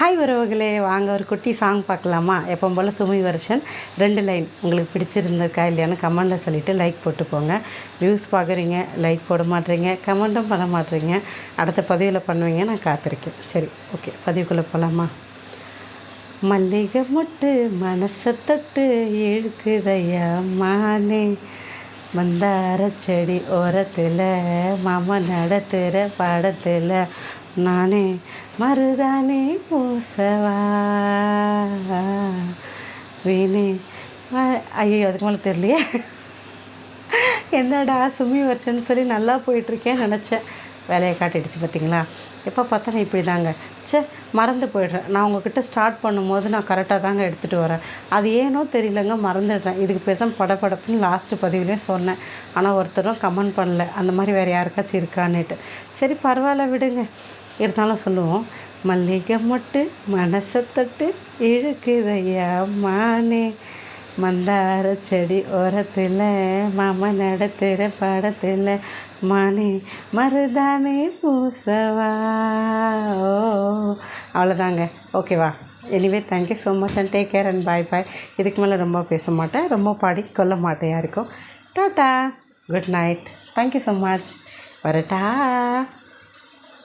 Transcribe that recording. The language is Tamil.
ஹாய் உறவுகளே வாங்க ஒரு குட்டி சாங் பார்க்கலாமா? எப்போ போல் சுமி வருஷன். ரெண்டு லைன் உங்களுக்கு பிடிச்சிருந்திருக்கா இல்லையான்னு கமெண்டில் சொல்லிவிட்டு லைக் போட்டு போங்க வியூஸ் பார்க்குறீங்க லைக் போட மாட்டேறீங்க கமெண்ட்டும் பண்ண மாட்டேறீங்க அடுத்த பதிவில் பண்ணுவீங்க நான் காத்திருக்கேன். சரி ஓகே பதிவுக்குள்ளே போகலாமா மல்லிகை மொட்டு மனசை தொட்டு இழுக்குதையா மானே. மந்தார செடி ஓரத்தில் மாமா நடத்துகிற படத்தில். நானே மருதானே பூசவா? வீணே ஐயோ அதுக்கு மேலே தெரியலையே. என்னடா சுமி வருஷன்னு சொல்லி நல்லா போயிட்டுருக்கேன்னு நினச்சேன். வேலையை காட்டிடுச்சு பார்த்தீங்களா? எப்போ பார்த்தா நான் இப்படி தாங்க ச்சே மறந்து போயிடுறேன். நான் உங்ககிட்ட ஸ்டார்ட் பண்ணும்போது நான் கரெக்டாக தாங்க எடுத்துகிட்டு வரேன். அது ஏனோ தெரியலங்க மறந்துடுறேன். இதுக்கு பேர் தான் படபடப்புன்னு லாஸ்ட்டு பதிவுலேயும் சொன்னேன். ஆனால் ஒருத்தரும் கமெண்ட் பண்ணல. அந்த மாதிரி வேறு யாருக்காச்சும் இருக்கான்னுட்டு. சரி பரவாயில்ல விடுங்க. இருந்தாலும் சொல்லுவோம். மல்லிகை மொட்டு மனசை தொட்டு இழுக்குதையா மானே மந்தார செடி ஓரத்தில் மாமா நடத்துகிற படத்தில் மணி மருதானே பூசவா. ஓ அவ்வளோதாங்க ஓகேவா anyway thank you so much and take care and bye bye இதுக்கு மேலே ரொம்ப பேச மாட்டேன். ரொம்ப பாடி கொல்ல மாட்டேன் யாருக்கும் tata good night thank you so much வரட்டா.